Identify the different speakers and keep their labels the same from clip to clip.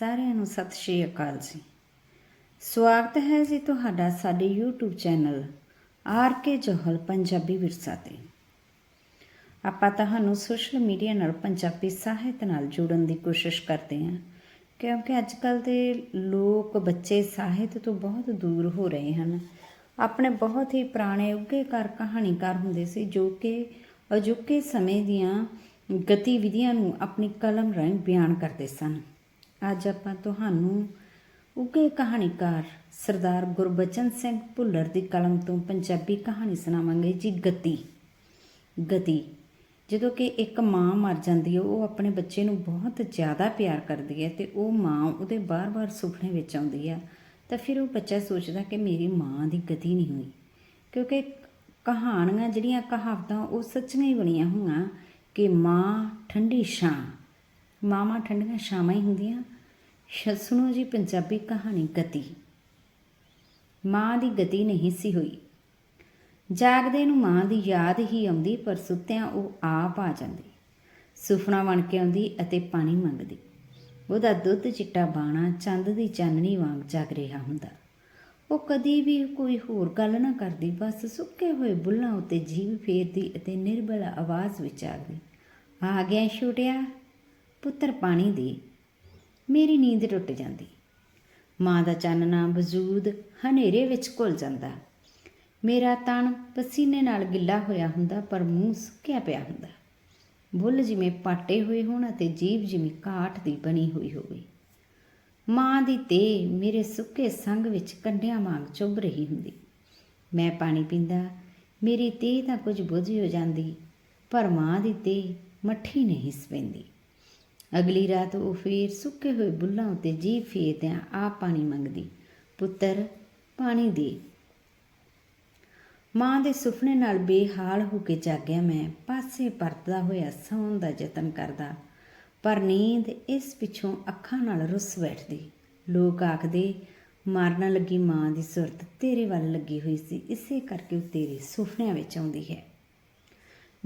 Speaker 1: ਸਾਰਿਆਂ ਨੂੰ ਸਤਿ ਸ਼੍ਰੀ ਅਕਾਲ ਜੀ। ਸਵਾਗਤ ਹੈ ਜੀ ਤੁਹਾਡਾ ਸਾਡੇ YouTube channel R K Johal, Punjabi Virsa ਤੇ। ਆਪਾਂ ਤੁਹਾਨੂੰ ਸੋਸ਼ਲ ਮੀਡੀਆ ਨਾਲ ਪੰਜਾਬੀ ਸਾਹਿਤ ਨਾਲ ਜੋੜਨ ਦੀ ਕੋਸ਼ਿਸ਼ ਕਰਦੇ ਹਾਂ, ਕਿਉਂਕਿ ਅੱਜ ਕੱਲ ਦੇ ਲੋਕ ਬੱਚੇ ਸਾਹਿਤ ਤੋਂ ਬਹੁਤ ਦੂਰ ਹੋ ਰਹੇ ਹਨ। ਆਪਣੇ ਬਹੁਤ ਹੀ ਪੁਰਾਣੇ ਉੱਘੇਕਾਰ ਕਹਾਣੀਕਾਰ ਹੁੰਦੇ ਸੀ, ਜੋ ਕਿ ਅਜੋਕੇ ਸਮੇਂ ਦੀਆਂ ਗਤੀਵਿਧੀਆਂ ਨੂੰ ਆਪਣੀ ਕਲਮ ਰਾਹੀਂ ਬਿਆਨ ਕਰਦੇ ਸਨ। ਅੱਜ ਆਪਾਂ ਤੁਹਾਨੂੰ ਉੱਘੇ ਕਹਾਣੀਕਾਰ ਸਰਦਾਰ ਗੁਰਬਚਨ ਸਿੰਘ ਭੁੱਲਰ ਦੀ ਕਲਮ ਤੋਂ ਪੰਜਾਬੀ ਕਹਾਣੀ ਸੁਣਾਵਾਂਗੇ ਜੀ, ਗਤੀ। ਗਤੀ। ਜਦੋਂ ਕਿ ਇੱਕ ਮਾਂ ਮਰ ਜਾਂਦੀ ਹੈ, ਉਹ ਆਪਣੇ ਬੱਚੇ ਨੂੰ ਬਹੁਤ ਜ਼ਿਆਦਾ ਪਿਆਰ ਕਰਦੀ ਹੈ ਤੇ ਉਹ ਮਾਂ ਉਹਦੇ ਬਾਰ-ਬਾਰ ਸੁਪਨੇ ਵਿੱਚ ਆਉਂਦੀ ਆ ਤਾਂ ਫਿਰ ਉਹ ਬੱਚਾ ਸੋਚਦਾ ਕਿ ਮੇਰੀ ਮਾਂ ਦੀ ਗਤੀ ਨਹੀਂ ਹੋਈ। ਕਿਉਂਕਿ ਕਹਾਣੀਆਂ ਜਿਹੜੀਆਂ ਕਹਾਵਤਾਂ ਉਹ ਸੱਚੀਆਂ ਹੀ ਬਣੀਆਂ ਹੋਈਆਂ ਕਿ ਮਾਂ ਠੰਡੀ ਛਾਂ ਮਾਵਾਂ ਠੰਡੀਆਂ ਛਾਵਾਂ ਹੀ ਹੁੰਦੀਆਂ। ਸ਼- ਸੁਣੋ ਜੀ ਪੰਜਾਬੀ ਕਹਾਣੀ ਗਤੀ। ਮਾਂ ਦੀ ਗਤੀ ਨਹੀਂ ਸੀ ਹੋਈ। ਜਾਗਦੇ ਨੂੰ ਮਾਂ ਦੀ ਯਾਦ ਹੀ ਆਉਂਦੀ, ਪਰ ਸੁੱਤਿਆਂ ਉਹ ਆਪ ਆ ਜਾਂਦੀ। ਸੁਫਨਾ ਬਣ ਕੇ ਆਉਂਦੀ ਅਤੇ ਪਾਣੀ ਮੰਗਦੀ। ਉਹਦਾ ਦੁੱਧ ਚਿੱਟਾ ਬਾਣਾ, ਚੰਦ ਦੀ ਚਾਨਣੀ ਵਾਂਗ ਜਗ ਰਿਹਾ ਹੁੰਦਾ। ਉਹ ਕਦੀ ਵੀ ਕੋਈ ਹੋਰ ਗੱਲ ਨਾ ਕਰਦੀ, ਬਸ ਸੁੱਕੇ ਹੋਏ ਬੁੱਲਾਂ ਉੱਤੇ ਜੀਵ ਫੇਰਦੀ ਅਤੇ ਨਿਰਬਲ ਆਵਾਜ਼ ਵਿੱਚ ਆਖਦੀ, ਆ ਗਿਆ ਛੋਟਿਆ ਪੁੱਤਰ ਪਾਣੀ ਦੇ, ਮੇਰੀ ਨੀਂਦ ਟੁੱਟ ਜਾਂਦੀ। ਮਾਂ ਦਾ ਚਾਨਣਾ ਵਜੂਦ ਹਨੇਰੇ ਵਿੱਚ ਘੁਲ ਜਾਂਦਾ। ਮੇਰਾ ਤਣ ਪਸੀਨੇ ਨਾਲ ਗਿੱਲਾ ਹੋਇਆ ਹੁੰਦਾ, ਪਰ ਮੂੰਹ ਸੁੱਕਿਆ ਪਿਆ ਹੁੰਦਾ। ਬੁੱਲ ਜਿਵੇਂ ਪਾਟੇ ਹੋਏ ਹੋਣ ਅਤੇ ਜੀਭ ਜਿਵੇਂ ਕਾਠ ਦੀ ਬਣੀ ਹੋਈ ਹੋਵੇ। ਮਾਂ ਦੀ ਤੇ ਮੇਰੇ ਸੁੱਕੇ ਸੰਗ ਵਿੱਚ ਕੰਡਿਆਂ ਵਾਂਗ ਚੁੱਭ ਰਹੀ ਹੁੰਦੀ। ਮੈਂ ਪਾਣੀ ਪੀਂਦਾ, ਮੇਰੀ ਤੇ ਤਾਂ ਕੁਝ ਬੁਝ ਹੋ ਜਾਂਦੀ, ਪਰ ਮਾਂ ਦੀ ਤੇ ਮੱਠੀ ਨਹੀਂ ਸਪੈਂਦੀ ਅਗਲੀ ਰਾਤ ਉਹ ਫੇਰ ਸੁੱਕੇ ਹੋਏ ਬੁੱਲਾਂ ਉੱਤੇ ਜੀਭ ਫੇਰਦਿਆਂ ਆਪ ਪਾਣੀ ਮੰਗਦੀ, ਪੁੱਤਰ, ਪਾਣੀ ਦੇ। ਮਾਂ ਦੇ ਸੁਪਨੇ ਨਾਲ ਬੇਹਾਲ ਹੋ ਕੇ ਜਾਗਿਆ ਮੈਂ, ਪਾਸੇ ਪਰਤਦਾ ਹੋਇਆ ਸੌਣ ਦਾ ਯਤਨ ਕਰਦਾ, ਪਰ ਨੀਂਦ ਇਸ ਪਿੱਛੋਂ ਅੱਖਾਂ ਨਾਲ ਰੁੱਸ ਬੈਠਦੀ। ਲੋਕ ਆਖਦੇ, ਮਾਰਨ ਲੱਗੀ ਮਾਂ ਦੀ ਸੁਰਤ ਤੇਰੇ ਵੱਲ ਲੱਗੀ ਹੋਈ ਸੀ, ਇਸੇ ਕਰਕੇ ਉਹ ਤੇਰੇ ਸੁਪਨਿਆਂ ਵਿੱਚ ਆਉਂਦੀ ਹੈ।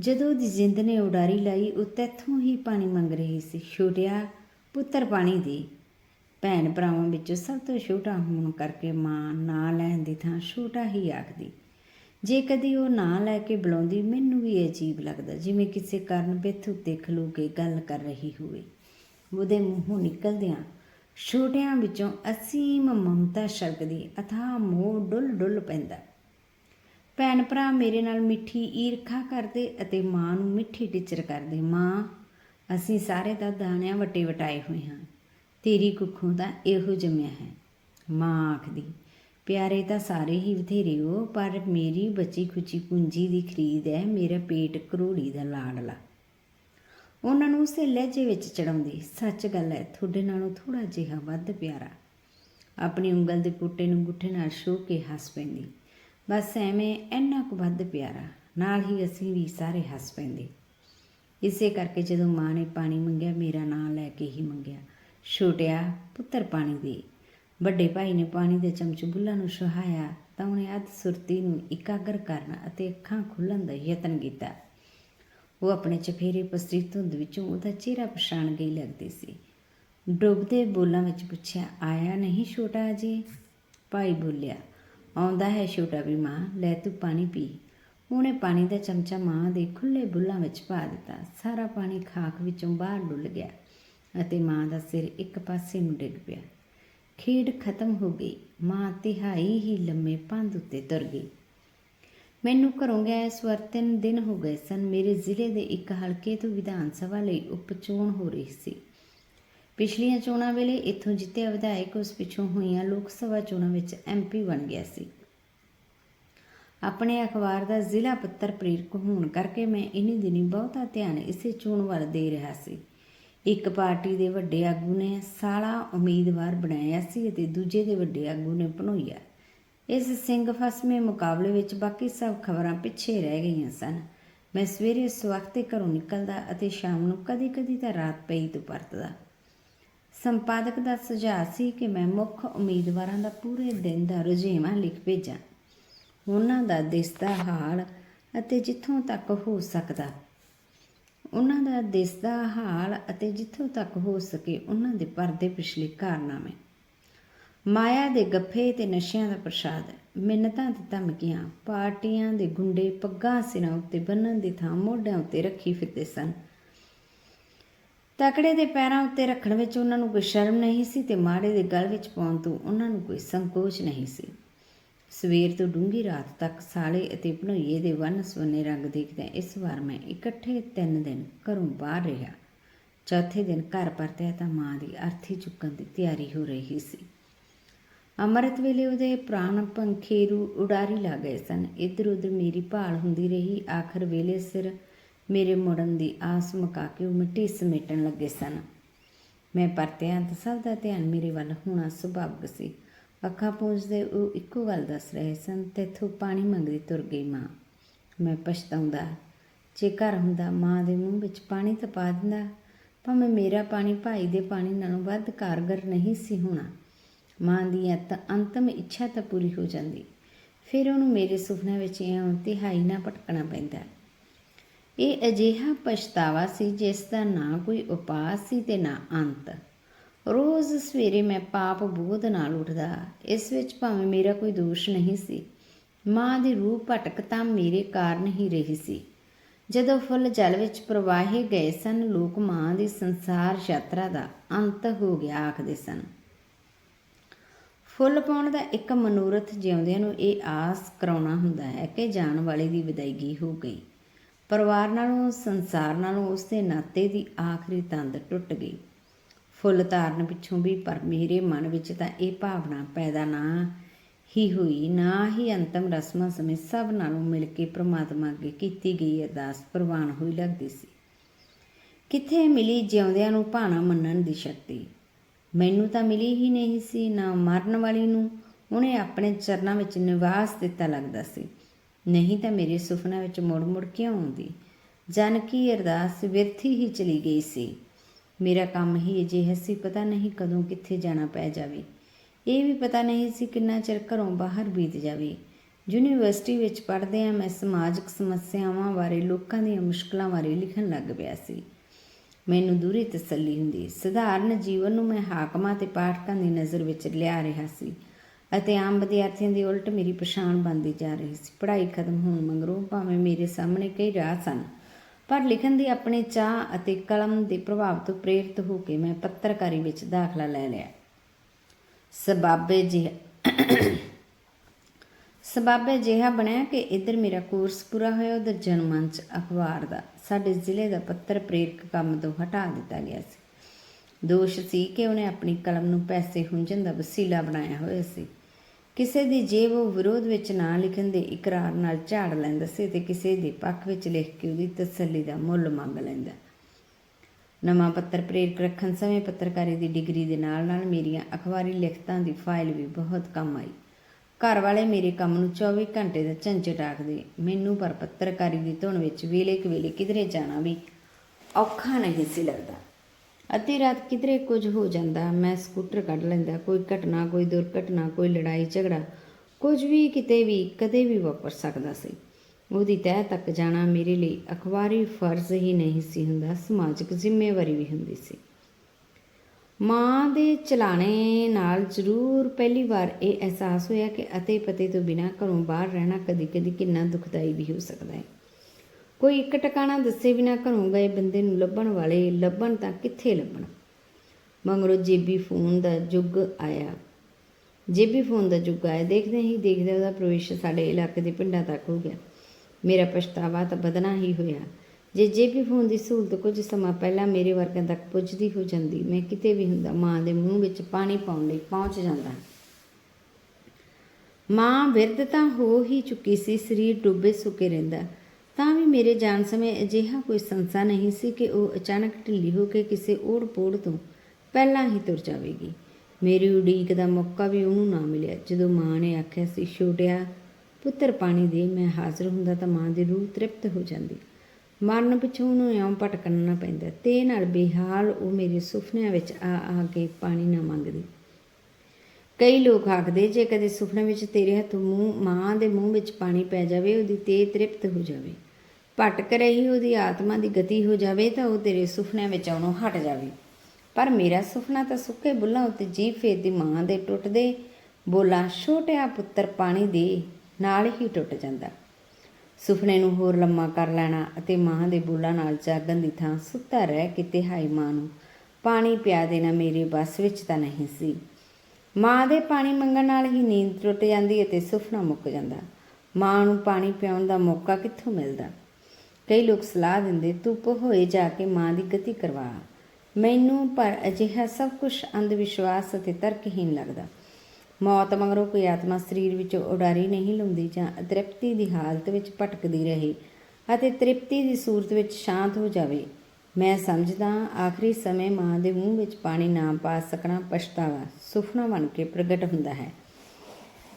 Speaker 1: ਜਦੋਂ ਦੀ ਜਿੰਦ ਨੇ ਉਡਾਰੀ ਲਾਈ, ਉਹ ਤੈਥੋਂ ਹੀ ਪਾਣੀ ਮੰਗ ਰਹੀ ਸੀ। ਛੋਟਿਆ, ਪੁੱਤਰ ਪਾਣੀ ਦੇ। ਭੈਣ ਭਰਾਵਾਂ ਵਿੱਚੋਂ ਸਭ ਤੋਂ ਛੋਟਾ ਹੋਣ ਕਰਕੇ ਮਾਂ ਨਾਂ ਲੈਣ ਦੀ ਥਾਂ ਛੋਟਾ ਹੀ ਆਖਦੀ। ਜੇ ਕਦੀ ਉਹ ਨਾਂ ਲੈ ਕੇ ਬੁਲਾਉਂਦੀ, ਮੈਨੂੰ ਵੀ ਅਜੀਬ ਲੱਗਦਾ, ਜਿਵੇਂ ਕਿਸੇ ਕਾਰਨ ਬਿੱਥ ਉੱਤੇ ਖਲੋ ਕੇ ਗੱਲ ਕਰ ਰਹੀ ਹੋਵੇ। ਉਹਦੇ ਮੂੰਹੋਂ ਨਿਕਲਦਿਆਂ ਛੋਟਿਆਂ ਵਿੱਚੋਂ ਅਸੀਮ ਮਮਤਾ ਛਲਕਦੀ ਅਥਾਹ ਮੋਹ ਡੁੱਲ ਡੁੱਲ ਪੈਂਦਾ। ਭੈਣ ਭਰਾ ਮੇਰੇ ਨਾਲ ਮਿੱਠੀ ਈਰਖਾ ਕਰਦੇ ਅਤੇ ਮਾਂ ਨੂੰ ਮਿੱਠੀ ਟਿਚਰ ਕਰਦੇ। ਮਾਂ, ਅਸੀਂ ਸਾਰੇ ਦਾ ਦਾਣਿਆਂ ਵੱਟੇ ਵਟਾਏ ਹੋਏ ਹਾਂ। ਤੇਰੀ ਕੁੱਖੋਂ ਤਾਂ ਇਹੋ ਜੰਮਿਆ ਹੈ। ਮਾਂ ਆਖਦੀ, ਪਿਆਰੇ ਤਾਂ ਸਾਰੇ ਹੀ ਬਥੇਰੇ ਹੋ, ਪਰ ਮੇਰੀ ਬਚੀ ਖੁਚੀ ਪੂੰਜੀ ਦੀ ਖਰੀਦ ਹੈ ਮੇਰਾ ਪੇਟ ਕਰੋੜੀ ਦਾ ਲਾਡਲਾ। ਉਹਨਾਂ ਨੂੰ ਉਸੇ ਲਹਿਜੇ ਵਿੱਚ ਚੜਾਉਂਦੀ ਸੱਚ ਗੱਲ ਹੈ, ਤੁਹਾਡੇ ਨਾਲੋਂ ਥੋੜਾ ਜਿਹਾ ਵੱਧ ਪਿਆਰਾ। ਆਪਣੀ ਉਂਗਲ ਦੇ ਪੁੱਟੇ ਨੂੰ ਗੁੱਠੇ ਨਾਲ ਛੋ ਕੇ ਹੱਸ ਪੈਂਦੀ। ਬਸ ਐਵੇਂ ਇੰਨਾ ਕੁ ਵੱਧ ਪਿਆਰਾ, ਨਾਲ ਹੀ ਅਸੀਂ ਵੀ ਸਾਰੇ ਹੱਸ ਪੈਂਦੇ। ਇਸੇ ਕਰਕੇ ਜਦੋਂ ਮਾਂ ਨੇ ਪਾਣੀ ਮੰਗਿਆ, ਮੇਰਾ ਨਾਂ ਲੈ ਕੇ ਹੀ ਮੰਗਿਆ। ਛੋਟਿਆ ਪੁੱਤਰ ਪਾਣੀ ਦੇ। ਵੱਡੇ ਭਾਈ ਨੇ ਪਾਣੀ ਦੇ ਚਮਚ ਬੁੱਲਾਂ ਨੂੰ ਸੁਹਾਇਆ ਤਾਂ ਉਹਨੇ ਅੱਧ ਸੁਰਤੀ ਨੂੰ ਇਕਾਗਰ ਕਰਨ ਅਤੇ ਅੱਖਾਂ ਖੁੱਲਣ ਦਾ ਯਤਨ ਕੀਤਾ। ਉਹ ਆਪਣੇ ਚਫੇਰੇ ਪਸਰੀ ਧੁੰਦ ਵਿੱਚੋਂ ਉਹਦਾ ਚਿਹਰਾ ਪਛਾਣ ਗਈ ਲੱਗਦੀ ਸੀ। ਡੁੱਬਦੇ ਬੋਲਾਂ ਵਿੱਚ ਪੁੱਛਿਆ, ਆਇਆ ਨਹੀਂ ਛੋਟਾ ਅਜੇ? ਭਾਈ ਬੋਲਿਆ ਆਉਂਦਾ ਹੈ ਛੋਟਾ ਵੀ ਮਾਂ, ਲੈ ਤੂੰ ਪਾਣੀ ਪੀ। ਉਹਨੇ ਪਾਣੀ ਦਾ ਚਮਚਾ ਮਾਂ ਦੇ ਖੁੱਲੇ ਬੁੱਲਾਂ ਵਿੱਚ ਪਾ ਦਿੱਤਾ। ਸਾਰਾ ਪਾਣੀ ਖਾਕ ਵਿੱਚੋਂ ਬਾਹਰ ਡੁੱਲ ਗਿਆ ਅਤੇ ਮਾਂ ਦਾ ਸਿਰ ਇੱਕ ਪਾਸੇ ਨੂੰ ਡਿੱਗ ਪਿਆ। ਖੇਡ ਖਤਮ ਹੋ ਗਈ। ਮਾਂ ਤਿਹਾਈ ਹੀ ਲੰਮੇ ਪੰਧ ਉੱਤੇ ਤੁਰ ਗਈ। ਮੈਨੂੰ ਘਰੋਂ ਗਿਆ ਇਸ ਵਾਰ ਤਿੰਨ ਦਿਨ ਹੋ ਗਏ ਸਨ। ਮੇਰੇ ਜ਼ਿਲ੍ਹੇ ਦੇ ਇੱਕ ਹਲਕੇ ਤੋਂ ਵਿਧਾਨ ਸਭਾ ਲਈ ਉਪਚੋਣ ਹੋ ਰਹੀ ਸੀ। ਪਿਛਲੀਆਂ ਚੋਣਾਂ ਵੇਲੇ ਇੱਥੋਂ ਜਿੱਤਿਆ ਵਿਧਾਇਕ ਉਸ ਪਿੱਛੋਂ ਹੋਈਆਂ ਲੋਕ ਸਭਾ ਚੋਣਾਂ ਵਿੱਚ ਐਮਪੀ ਬਣ ਗਿਆ ਸੀ। ਆਪਣੇ ਅਖਬਾਰ ਦਾ ਜ਼ਿਲ੍ਹਾ ਪੱਤਰ ਪ੍ਰੇਰਕ ਹੋਣ ਕਰਕੇ ਮੈਂ ਇਨੀ ਦਿਨੀ ਬਹੁਤਾ ਧਿਆਨ ਇਸੇ ਚੋਣ ਵੱਲ ਦੇ ਰਿਹਾ ਸੀ। ਇੱਕ ਪਾਰਟੀ ਦੇ ਵੱਡੇ ਆਗੂ ਨੇ ਸਾਲਾ ਉਮੀਦਵਾਰ ਬਣਾਇਆ ਸੀ ਅਤੇ ਦੂਜੇ ਦੇ ਵੱਡੇ ਆਗੂ ਨੇ ਭਨੋਈਆ ਇਸ ਸਿੰਘ ਫਸਮੇ ਮੁਕਾਬਲੇ ਵਿੱਚ ਬਾਕੀ ਸਭ ਖਬਰਾਂ ਪਿੱਛੇ ਰਹਿ ਗਈਆਂ ਸਨ। ਮੈਂ ਸਵੇਰੇ ਇਸ ਵਕਤ ਘਰੋਂ ਨਿਕਲਦਾ ਅਤੇ ਸ਼ਾਮ ਨੂੰ ਕਦੇ ਕਦੀ ਤਾਂ ਰਾਤ ਪਈ ਤੋਂ ਪਰਤਦਾ। ਸੰਪਾਦਕ ਦਾ ਸੁਝਾਅ ਸੀ ਕਿ ਮੈਂ ਮੁੱਖ ਉਮੀਦਵਾਰਾਂ ਦਾ ਪੂਰੇ ਦਿਨ ਦਾ ਰੁਝੇਵਾਂ ਲਿਖ ਭੇਜਾਂ। ਉਹਨਾਂ ਦਾ ਦਿਸਦਾ ਹਾਲ ਅਤੇ ਜਿੱਥੋਂ ਤੱਕ ਹੋ ਸਕਦਾ। ਉਹਨਾਂ ਦਾ ਦਿਸਦਾ ਹਾਲ ਅਤੇ ਜਿੱਥੋਂ ਤੱਕ ਹੋ ਸਕੇ ਉਹਨਾਂ ਦੇ ਪਰਦੇ ਪਿਛਲੇ ਕਾਰਨਾਮੇ। ਮਾਇਆ ਦੇ ਗੱਫੇ ਤੇ ਨਸ਼ਿਆਂ ਦਾ ਪ੍ਰਸ਼ਾਦ, ਮਿੰਨਤਾਂ ਤੇ ਧਮਕੀਆਂ, ਪਾਰਟੀਆਂ ਦੇ ਗੁੰਡੇ ਪੱਗਾਂ ਸਿਰਾਂ ਉੱਤੇ ਬੰਨਣ ਦੀ ਥਾਂ ਮੋਢਿਆਂ ਉੱਤੇ ਰੱਖੀ ਫਿਰਦੇ ਸਨ। ਤਕੜੇ ਦੇ ਪੈਰਾਂ ਉੱਤੇ ਰੱਖਣ ਵਿੱਚ ਉਹਨਾਂ ਨੂੰ ਕੋਈ ਸ਼ਰਮ ਨਹੀਂ ਸੀ ਤੇ ਮਾੜੇ ਦੇ ਗਲ ਵਿੱਚ ਪਾਉਣ ਤੋਂ ਉਹਨਾਂ ਨੂੰ ਕੋਈ ਸੰਕੋਚ ਨਹੀਂ ਸੀ। ਸਵੇਰ ਤੋਂ ਡੂੰਗੀ ਰਾਤ ਤੱਕ ਸਾਲੇ ਅਤੇ ਭਣੋਈਏ ਦੇ ਵੰਨ ਸਵੰਨੇ ਰੰਗ ਦੇਖਦਿਆਂ ਇਸ ਵਾਰ ਮੈਂ ਇਕੱਠੇ ਤਿੰਨ ਦਿਨ ਘਰੋਂ ਬਾਹਰ ਰਿਹਾ। ਚੌਥੇ ਦਿਨ ਘਰ ਪਰਤਿਆ ਤਾਂ ਮਾਂ ਦੀ ਅਰਥੀ ਚੁੱਕਣ ਦੀ ਤਿਆਰੀ ਹੋ ਰਹੀ ਸੀ। ਅੰਮ੍ਰਿਤ ਵੇਲੇ ਉਹਦੇ ਪ੍ਰਾਣ ਪੰਖੇਰੂ ਉਡਾਰੀ ਲਾ ਗਏ ਸਨ। ਇੱਧਰ ਉੱਧਰ ਮੇਰੀ ਭਾਲ ਹੁੰਦੀ ਰਹੀ। ਆਖਰ ਵੇਲੇ ਸਿਰ ਮੇਰੇ ਮੁੜਨ ਦੀ ਆਸ ਮੁਕਾ ਕੇ ਉਹ ਮਿੱਟੀ ਸਮੇਟਣ ਲੱਗੇ ਸਨ। ਮੈਂ ਪਰਤਿਆ ਤਾਂ ਸਭ ਦਾ ਧਿਆਨ ਮੇਰੇ ਵੱਲ ਹੋਣਾ ਸੁਭਾਵਿਕ ਸੀ। ਅੱਖਾਂ ਪੂੰਝਦੇ ਉਹ ਇੱਕੋ ਗੱਲ ਦੱਸ ਰਹੇ ਸਨ, ਤੇਥੋਂ ਪਾਣੀ ਮੰਗਦੀ ਤੁਰ ਗਈ ਮਾਂ। ਮੈਂ ਪਛਤਾਉਂਦਾ, ਜੇ ਘਰ ਹੁੰਦਾ ਮਾਂ ਦੇ ਮੂੰਹ ਵਿੱਚ ਪਾਣੀ ਤਾਂ ਪਾ ਦਿੰਦਾ, ਭਾਵੇਂ ਮੇਰਾ ਪਾਣੀ ਭਾਈ ਦੇ ਪਾਣੀ ਨਾਲੋਂ ਵੱਧ ਕਾਰਗਰ ਨਹੀਂ ਸੀ ਹੋਣਾ। ਮਾਂ ਦੀ ਅਤ ਅੰਤਮ ਇੱਛਾ ਤਾਂ ਪੂਰੀ ਹੋ ਜਾਂਦੀ। ਫਿਰ ਉਹਨੂੰ ਮੇਰੇ ਸੁਪਨੇ ਵਿੱਚ ਇਉਂ ਤਿਹਾਈ ਨਾ ਭਟਕਣਾ ਪੈਂਦਾ। ਇਹ ਅਜਿਹਾ ਪਛਤਾਵਾ ਸੀ ਜਿਸ ਦਾ ਨਾ ਕੋਈ ਉਪਾਅ ਸੀ ਤੇ ਨਾ ਅੰਤ। ਰੋਜ਼ ਸਵੇਰੇ ਮੈਂ ਪਾਪ ਬੋਧ ਨਾਲ ਉੱਠਦਾ, ਇਸ ਵਿੱਚ ਭਾਵੇਂ ਮੇਰਾ ਕੋਈ ਦੋਸ਼ ਨਹੀਂ ਸੀ। ਮਾਂ ਦੀ ਰੂਹ ਭਟਕ ਤਾਂ ਮੇਰੇ ਕਾਰਨ ਹੀ ਰਹੀ ਸੀ। ਜਦੋਂ ਫੁੱਲ ਜਲ ਵਿੱਚ ਪ੍ਰਵਾਹੇ ਗਏ ਸਨ, ਲੋਕ ਮਾਂ ਦੀ ਸੰਸਾਰ ਯਾਤਰਾ ਦਾ ਅੰਤ ਹੋ ਗਿਆ ਆਖਦੇ ਸਨ। ਫੁੱਲ ਪਾਉਣ ਦਾ ਇੱਕ ਮਨੋਰਥ ਜਿਉਂਦਿਆਂ ਨੂੰ ਇਹ ਆਸ ਕਰਾਉਣਾ ਹੁੰਦਾ ਹੈ ਕਿ ਜਾਣ ਵਾਲੇ ਦੀ ਵਿਦਾਇਗੀ ਹੋ ਗਈ। ਪਰਿਵਾਰ ਨਾਲੋਂ, ਸੰਸਾਰ ਨਾਲੋਂ ਉਸ ਦੇ ਨਾਤੇ ਦੀ ਆਖਰੀ ਤੰਦ ਟੁੱਟ ਗਈ। ਫੁੱਲ ਤਾਰਨ ਪਿੱਛੋਂ ਵੀ, ਪਰ ਮੇਰੇ ਮਨ ਵਿੱਚ ਤਾਂ ਇਹ ਭਾਵਨਾ ਪੈਦਾ ਨਾ ਹੀ ਹੋਈ, ਨਾ ਹੀ ਅੰਤਮ ਰਸਮਾਂ ਸਮੇਂ ਸਭ ਨਾਲੋਂ ਮਿਲ ਕੇ ਪ੍ਰਮਾਤਮਾ ਅੱਗੇ ਕੀਤੀ ਗਈ ਅਰਦਾਸ ਪ੍ਰਵਾਨ ਹੋਈ ਲੱਗਦੀ ਸੀ। ਕਿੱਥੇ ਮਿਲੀ ਜਿਉਂਦਿਆਂ ਨੂੰ ਭਾਣਾ ਮੰਨਣ ਦੀ ਸ਼ਕਤੀ? ਮੈਨੂੰ ਤਾਂ ਮਿਲੀ ਹੀ ਨਹੀਂ ਸੀ, ਨਾ ਮਰਨ ਵਾਲੀ ਨੂੰ। ਉਹਨੇ ਆਪਣੇ ਚਰਨਾਂ ਵਿੱਚ ਨਿਵਾਸ ਦਿੱਤਾ ਲੱਗਦਾ ਸੀ। ਨਹੀਂ ਤਾਂ ਮੇਰੇ ਸੁਪਨਾ ਵਿੱਚ ਮੁੜ-ਮੁੜ ਕਿਉਂ ਆਉਂਦੀ? ਜਾਨਕੀ ਅਰਦਾਸ ਵਿਰਥੀ ਹੀ ਚਲੀ ਗਈ ਸੀ। ਮੇਰਾ ਕੰਮ ਹੀ ਅਜਿਹਾ ਸੀ, ਪਤਾ ਨਹੀਂ ਕਦੋਂ ਕਿੱਥੇ ਜਾਣਾ ਪੈ ਜਾਵੇ। ਇਹ ਵੀ ਪਤਾ ਨਹੀਂ ਸੀ ਕਿੰਨਾ ਚਿਰ ਘਰੋਂ ਬਾਹਰ ਬੀਤ ਜਾਵੇ। ਯੂਨੀਵਰਸਿਟੀ ਵਿੱਚ ਪੜ੍ਹਦਿਆਂ ਮੈਂ ਸਮਾਜਿਕ ਸਮੱਸਿਆਵਾਂ ਬਾਰੇ ਲੋਕਾਂ ਦੀਆਂ ਮੁਸ਼ਕਲਾਂ ਬਾਰੇ ਲਿਖਣ ਲੱਗ ਪਿਆ ਸੀ। ਮੈਨੂੰ ਦੂਰੀ ਤਸੱਲੀ ਹੁੰਦੀ। ਸਧਾਰਨ ਜੀਵਨ ਨੂੰ ਮੈਂ ਹਾਕਮਾਂ ਤੇ ਪਾਠਕਾਂ ਦੀ ਨਜ਼ਰ ਵਿੱਚ ਲਿਆ ਰਿਹਾ ਸੀ। ਅਤੇ ਆਮ ਵਿਦਿਆਰਥੀਆਂ ਦੀ ਉਲਟ ਮੇਰੀ ਪਛਾਣ ਬਣਦੀ ਜਾ ਰਹੀ ਸੀ। ਪੜ੍ਹਾਈ ਖਤਮ ਹੋਣ ਮਗਰੋਂ ਭਾਵੇਂ ਮੇਰੇ ਸਾਹਮਣੇ ਕਈ ਰਾਹ ਸਨ, ਪਰ ਲਿਖਣ ਦੀ ਆਪਣੇ ਚਾਹ ਅਤੇ ਕਲਮ ਦੇ ਪ੍ਰਭਾਵ ਤੋਂ ਪ੍ਰੇਰਿਤ ਹੋ ਕੇ ਮੈਂ ਪੱਤਰਕਾਰੀ ਵਿੱਚ ਦਾਖਲਾ ਲੈ ਲਿਆ। ਸਬਾਬੇ ਜਿਹਾ ਸਬਾਬੇ ਜਿਹਾ ਬਣਿਆ ਕਿ ਇੱਧਰ ਮੇਰਾ ਕੋਰਸ ਪੂਰਾ ਹੋਇਆ, ਉਧਰ ਜਨਮੰਚ ਅਖਬਾਰ ਦਾ। ਸਾਡੇ ਜ਼ਿਲ੍ਹੇ ਦਾ ਪੱਤਰ ਪ੍ਰੇਰਕ ਕੰਮ ਤੋਂ ਹਟਾ ਦਿੱਤਾ ਗਿਆ ਸੀ। ਦੋਸ਼ ਸੀ ਕਿ ਉਹਨੇ ਆਪਣੀ ਕਲਮ ਨੂੰ ਪੈਸੇ ਹੁੰਜਣ ਦਾ ਵਸੀਲਾ ਬਣਾਇਆ ਹੋਇਆ ਸੀ। ਕਿਸੇ ਦੀ ਜੇਬ ਉਹ ਵਿਰੋਧ ਵਿੱਚ ਨਾ ਲਿਖਣ ਦੇ ਇਕਰਾਰ ਨਾਲ ਝਾੜ ਲੈਂਦਾ ਸੀ ਤੇ ਕਿਸੇ ਦੇ ਪੱਖ ਵਿੱਚ ਲਿਖ ਕੇ ਉਹਦੀ ਤਸੱਲੀ ਦਾ ਮੁੱਲ ਮੰਗ ਲੈਂਦਾ। ਨਵਾਂ ਪੱਤਰ ਪ੍ਰੇਰਕ ਰੱਖਣ ਸਮੇਂ ਪੱਤਰਕਾਰੀ ਦੀ ਡਿਗਰੀ ਦੇ ਨਾਲ ਨਾਲ ਮੇਰੀਆਂ ਅਖਬਾਰੀ ਲਿਖਤਾਂ ਦੀ ਫਾਈਲ ਵੀ ਬਹੁਤ ਕੰਮ ਆਈ। ਘਰ ਵਾਲੇ ਮੇਰੇ ਕੰਮ ਨੂੰ 24 ਘੰਟੇ ਦਾ ਝੰਜਟ ਆਖਦੇ, ਮੈਨੂੰ ਪਰ ਪੱਤਰਕਾਰੀ ਦੀ ਧੁਨ ਵਿੱਚ ਵੇਲੇ ਕੁ ਵੇਲੇ ਕਿਧਰੇ ਜਾਣਾ ਵੀ ਔਖਾ ਨਹੀਂ ਸੀ ਲੱਗਦਾ। ਅੱਧੀ ਰਾਤ ਕਿਧਰੇ ਕੁਝ ਹੋ ਜਾਂਦਾ, ਮੈਂ ਸਕੂਟਰ ਕੱਢ ਲੈਂਦਾ, ਕੋਈ ਘਟਨਾ, ਕੋਈ ਦੁਰਘਟਨਾ, ਕੋਈ ਲੜਾਈ, ਝਗੜਾ, ਕੁਝ ਵੀ ਕਿਤੇ ਵੀ, ਕਦੇ ਵੀ ਵਾਪਰ ਸਕਦਾ ਸੀ। ਉਹਦੀ ਤਹਿ ਤੱਕ ਜਾਣਾ ਮੇਰੇ ਲਈ ਅਖਬਾਰੀ ਫਰਜ਼ ਹੀ ਨਹੀਂ ਸੀ ਹੁੰਦਾ, ਸਮਾਜਿਕ ਜ਼ਿੰਮੇਵਾਰੀ ਵੀ ਹੁੰਦੀ ਸੀ। ਮਾਂ ਦੇ ਚਲਾਣੇ ਨਾਲ ਜ਼ਰੂਰ ਪਹਿਲੀ ਵਾਰ ਇਹ ਅਹਿਸਾਸ ਹੋਇਆ ਕਿ ਅਤੇ ਪਤੇ ਤੋਂ ਬਿਨਾਂ ਘਰੋਂ ਬਾਹਰ ਰਹਿਣਾ ਕਦੀ-ਕਦੀ ਕਿੰਨਾ ਦੁਖਦਾਈ ਵੀ ਹੋ ਸਕਦਾ ਹੈ। ਕੋਈ ਇੱਕ ਟਿਕਾਣਾ ਦੱਸੇ ਬਿਨਾਂ ਘਰੋਂ ਗਏ ਬੰਦੇ ਨੂੰ ਲੱਭਣ ਵਾਲੇ, ਲੱਭਣ ਤਾਂ ਕਿੱਥੇ ਲੱਭਣ? ਮਗਰੋਂ ਜੇਬੀ ਫੋਨ ਦਾ ਯੁੱਗ ਆਇਆ। ਜੇਬੀ ਫੋਨ ਦਾ ਯੁੱਗ ਆਇਆ। ਦੇਖਦੇ ਹੀ ਦੇਖਦੇ ਉਹਦਾ ਪ੍ਰਵੇਸ਼ ਸਾਡੇ ਇਲਾਕੇ ਦੇ ਪਿੰਡਾਂ ਤੱਕ ਹੋ ਗਿਆ। ਮੇਰਾ ਪਛਤਾਵਾ ਤਾਂ ਬਦਨਾ ਹੀ ਹੋਇਆ। ਜੇ ਜੇਬੀ ਫੋਨ ਦੀ ਸਹੂਲਤ ਕੁਝ ਸਮਾਂ ਪਹਿਲਾਂ ਮੇਰੇ ਵਰਗਾਂ ਤੱਕ ਪੁੱਜਦੀ ਹੋ ਜਾਂਦੀ, ਮੈਂ ਕਿਤੇ ਵੀ ਹੁੰਦਾ, ਮਾਂ ਦੇ ਮੂੰਹ ਵਿੱਚ ਪਾਣੀ ਪਾਉਣ ਲਈ ਪਹੁੰਚ ਜਾਂਦਾ। ਮਾਂ ਵਿਰਧ ਤਾਂ ਹੋ ਹੀ ਚੁੱਕੀ ਸੀ, ਸਰੀਰ ਡੁੱਬੇ ਸੁੱਕੇ ਰਹਿੰਦਾ। ਤਾਂ ਵੀ ਮੇਰੇ ਜਾਣ ਸਮੇਂ ਅਜਿਹਾ ਕੋਈ ਸੰਸਾ ਨਹੀਂ ਸੀ ਕਿ ਉਹ ਅਚਾਨਕ ਢਿੱਲੀ ਹੋ ਕੇ ਕਿਸੇ ਓੜ ਪੋੜ ਤੋਂ ਪਹਿਲਾਂ ਹੀ ਤੁਰ ਜਾਵੇਗੀ। ਮੇਰੀ ਉਡੀਕ ਦਾ ਮੌਕਾ ਵੀ ਉਹਨੂੰ ਨਾ ਮਿਲਿਆ। ਜਦੋਂ ਮਾਂ ਨੇ ਆਖਿਆ ਸੀ, ਛੋਟਿਆ, ਪੁੱਤਰ ਪਾਣੀ ਦੇ, ਮੈਂ ਹਾਜ਼ਰ ਹੁੰਦਾ ਤਾਂ ਮਾਂ ਦੀ ਰੂਹ ਤ੍ਰਿਪਤ ਹੋ ਜਾਂਦੀ। ਮਰਨ ਪਿੱਛੋਂ ਉਹਨੂੰ ਇਉਂ ਭਟਕਣਾ ਨਾ ਪੈਂਦਾ। ਤੇ ਨਾਲ ਬੇਹਾਲ ਉਹ ਮੇਰੇ ਸੁਪਨਿਆਂ ਵਿੱਚ ਆ ਆ ਕੇ ਪਾਣੀ ਨਾ ਮੰਗਦੀ। ਕਈ ਲੋਕ ਆਖਦੇ, ਜੇ ਕਦੇ ਸੁਪਨੇ ਵਿੱਚ ਤੇਰੇ ਹੱਥੋਂ ਮੂੰਹ, ਮਾਂ ਦੇ ਮੂੰਹ ਵਿੱਚ ਪਾਣੀ ਪੈ ਜਾਵੇ, ਉਹਦੀ ਤੇ ਤ੍ਰਿਪਤ ਹੋ ਜਾਵੇ। ਭਟਕ ਰਹੀ ਉਹਦੀ ਆਤਮਾ ਦੀ ਗਤੀ ਹੋ ਜਾਵੇ ਤਾਂ ਉਹ ਤੇਰੇ ਸੁਪਨਿਆਂ ਵਿੱਚ ਆਉਣੋਂ ਹਟ ਜਾਵੇ। ਪਰ ਮੇਰਾ ਸੁਪਨਾ ਤਾਂ ਸੁੱਕੇ ਬੁੱਲਾਂ ਉੱਤੇ ਜੀਭ ਫੇਰਦੀ ਮਾਂ ਦੇ ਟੁੱਟਦੇ ਬੋਲਾਂ ਛੋਟਿਆ ਪੁੱਤਰ ਪਾਣੀ ਦੇ ਨਾਲ ਹੀ ਟੁੱਟ ਜਾਂਦਾ। ਸੁਪਨੇ ਨੂੰ ਹੋਰ ਲੰਮਾ ਕਰ ਲੈਣਾ ਅਤੇ ਮਾਂ ਦੇ ਬੋਲਾਂ ਨਾਲ ਜਾਗਣ ਦੀ ਥਾਂ ਸੁੱਤਾ ਰਹਿ ਕੇ ਤਿਹਾਈ ਮਾਂ ਨੂੰ। ਪਾਣੀ ਪਿਆ ਦੇਣਾ ਮੇਰੇ ਬਸ ਵਿੱਚ ਤਾਂ ਨਹੀਂ ਸੀ। ਮਾਂ ਦੇ ਪਾਣੀ ਮੰਗਣ ਨਾਲ ਹੀ ਨੀਂਦ ਟੁੱਟ ਜਾਂਦੀ ਅਤੇ ਸੁਪਨਾ ਮੁੱਕ ਜਾਂਦਾ। ਮਾਂ ਨੂੰ ਪਾਣੀ ਪਿਆਉਣ ਦਾ ਮੌਕਾ ਕਿੱਥੋਂ ਮਿਲਦਾ? ਕਈ ਲੋਕ ਸਲਾਹ ਦਿੰਦੇ ਤੂੰ ਹੋਏ ਜਾ ਕੇ ਮਾਂ ਦੀ ਗਤੀ ਕਰਵਾ। ਮੈਨੂੰ ਪਰ ਅਜਿਹਾ ਸਭ ਕੁਝ ਅੰਧ ਵਿਸ਼ਵਾਸ ਅਤੇ ਤਰਕਹੀਣ ਲੱਗਦਾ। ਮੌਤ ਮਗਰੋਂ ਕੋਈ ਆਤਮਾ ਸਰੀਰ ਵਿੱਚੋਂ ਉਡਾਰੀ ਨਹੀਂ ਲਾਉਂਦੀ ਜਾਂ ਅਤ੍ਰਿਪਤੀ ਦੀ ਹਾਲਤ ਵਿੱਚ ਭਟਕਦੀ ਰਹੇ ਅਤੇ ਤ੍ਰਿਪਤੀ ਦੀ ਸੂਰਤ ਵਿੱਚ ਸ਼ਾਂਤ ਹੋ ਜਾਵੇ। ਮੈਂ ਸਮਝਦਾ ਆਖਰੀ ਸਮੇਂ ਮਾਂ ਦੇ ਮੂੰਹ ਵਿੱਚ ਪਾਣੀ ਨਾ ਪਾ ਸਕਣਾ ਪਛਤਾਵਾ ਸੁਪਨਾ ਬਣ ਕੇ ਪ੍ਰਗਟ ਹੁੰਦਾ ਹੈ।